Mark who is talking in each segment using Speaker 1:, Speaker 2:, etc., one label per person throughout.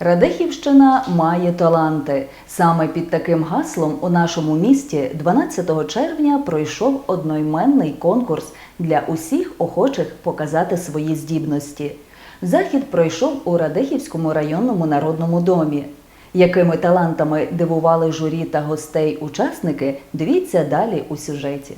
Speaker 1: Радехівщина має таланти. Саме під таким гаслом у нашому місті 12 червня пройшов одноіменний конкурс для усіх охочих показати свої здібності. Захід пройшов у Радехівському районному народному домі. Якими талантами дивували журі та гостей учасники, дивіться далі у сюжеті.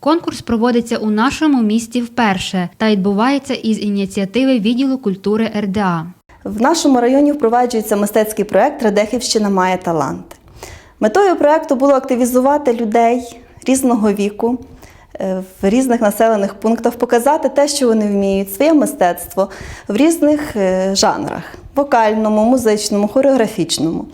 Speaker 2: Конкурс проводиться у нашому місті вперше та відбувається із ініціативи відділу культури РДА.
Speaker 3: В нашому районі впроваджується мистецький проект Радехівщина має таланти. Метою проекту було активізувати людей різного віку е, в різних населених пунктах, показати те, що вони вміють, своє мистецтво в різних е, жанрах вокальному, музичному, хореографічному.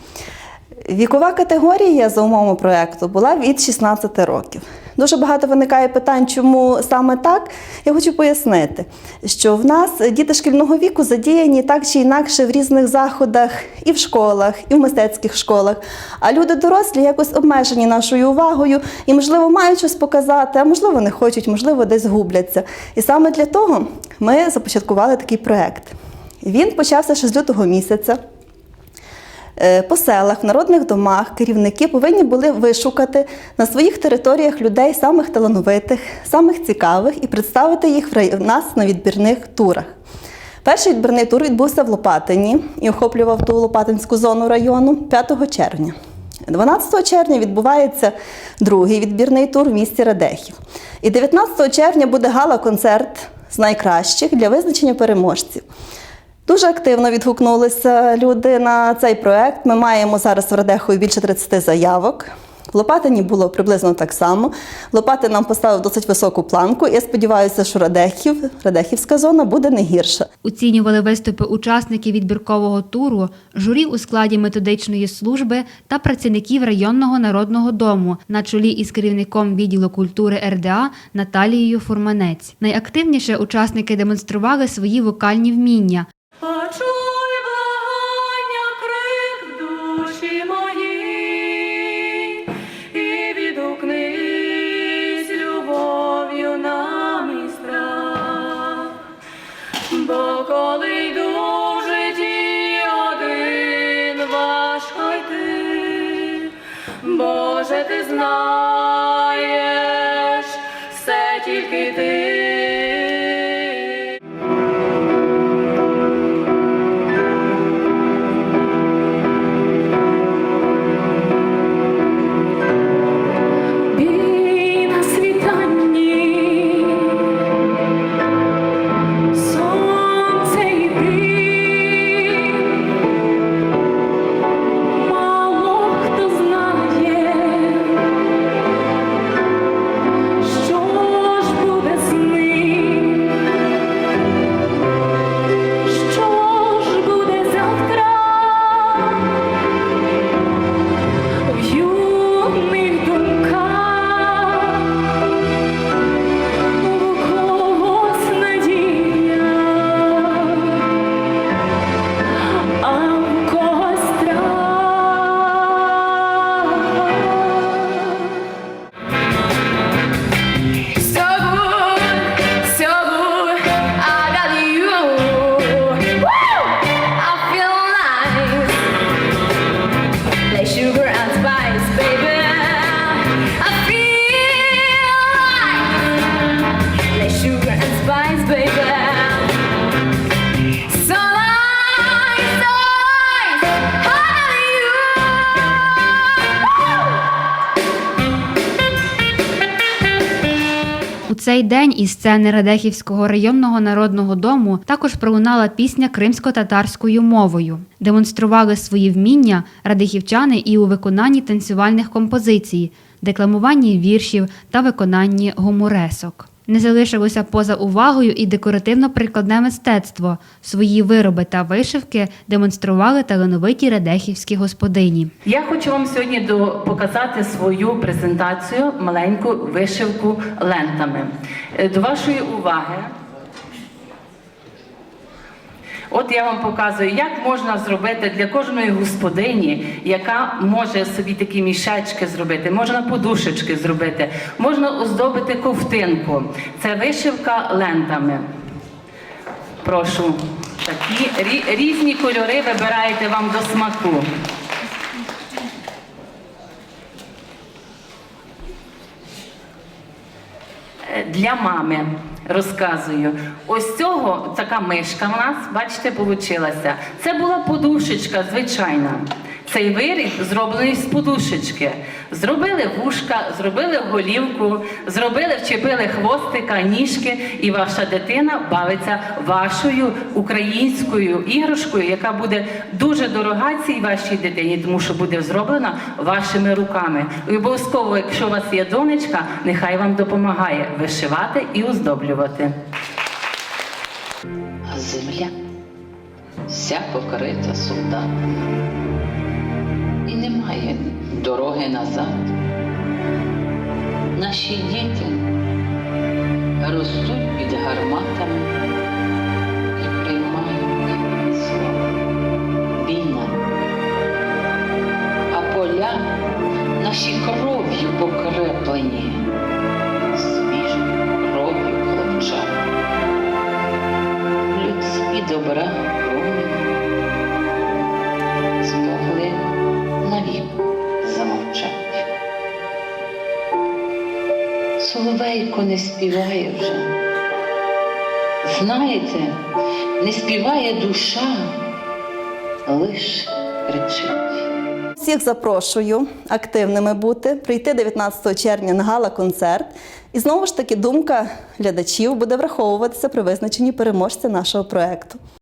Speaker 3: Вікова категорія за умовами проєкту була від 16 років. Дуже багато виникає питань, чому саме так. Я хочу пояснити, що в нас діти шкільного віку задіяні так чи інакше в різних заходах і в школах, і в мистецьких школах. А люди дорослі якось обмежені нашою увагою і, можливо, мають щось показати, а можливо, не хочуть, можливо, десь губляться. І саме для того ми започаткували такий проєкт. Він почався ще з лютого місяця. Е, По селах, в народних домах керівники повинні були вишукати на своїх територіях людей самих талановитих, самих цікавих і представити їх в нас на відбірних турах. Перший відбірний тур відбувся в Лопатині і охоплював ту Лопатинську зону району 5 червня. 12 червня відбувається другий відбірний тур в місті Радехів. І 19 червня буде гала-концерт з найкращих для визначення переможців. Дуже активно відгукнулися люди на цей проект. Ми маємо зараз в Радехові більше 30 заявок. В Лопатині було приблизно так само. Лопатин нам поставив досить високу планку. Я сподіваюся, що Радехів, Радехівська зона буде не гірша.
Speaker 2: Оцінювали виступи учасників відбіркового туру, журі у складі методичної служби та працівників районного народного дому на чолі із керівником відділу культури РДА Наталією Фурманець. Найактивніше учасники демонстрували свої вокальні вміння.
Speaker 4: Почуй благання крик душі моїй і відгукнись любов'ю на мій страх. Бо коли йду в один важко йти, Боже, ти знаєш все тільки ти.
Speaker 2: Цей день із сцени Радехівського районного народного дому також пролунала пісня кримсько-татарською мовою. Демонстрували свої вміння радихівчани і у виконанні танцювальних композицій, декламуванні віршів та виконанні гуморесок. Не залишилося поза увагою і декоративно-прикладне мистецтво. Свої вироби та вишивки демонстрували талановиті радехівські господині.
Speaker 5: Я хочу вам сьогодні показати свою презентацію, маленьку вишивку лентами. Е, До вашої уваги. От я вам показую, як можна зробити для кожної господині, яка може собі такі мішечки зробити, можна подушечки зробити, можна оздобити ковтинку. Це вишивка лентами. Прошу. Такі різні кольори вибираєте вам до смаку. Для мами розказую. Ось цього така мишка в нас, бачите, получилася. Це була подушечка звичайна. Цей виріб зроблений з подушечки. Зробили вушка, зробили голівку, зробили, вчепили хвостика, ніжки, і ваша дитина бавиться вашою українською іграшкою, яка буде дуже дорога цій вашій дитині, тому що буде зроблена вашими руками. І обов'язково, якщо у вас є донечка, нехай вам допомагає вишивати і оздоблювати.
Speaker 6: земля вся покрита солдатами. Немає дороги назад. Наші діти ростуть під гарматами і приймають слово. А поля наші кров'ю покреплені, замовчати. Соловейко не співає вже. Знаєте, не співає душа, лиш кричить.
Speaker 3: Всіх запрошую активними бути, прийти 19 червня на гала-концерт. І знову ж таки думка глядачів буде враховуватися при визначенні переможця нашого проекту.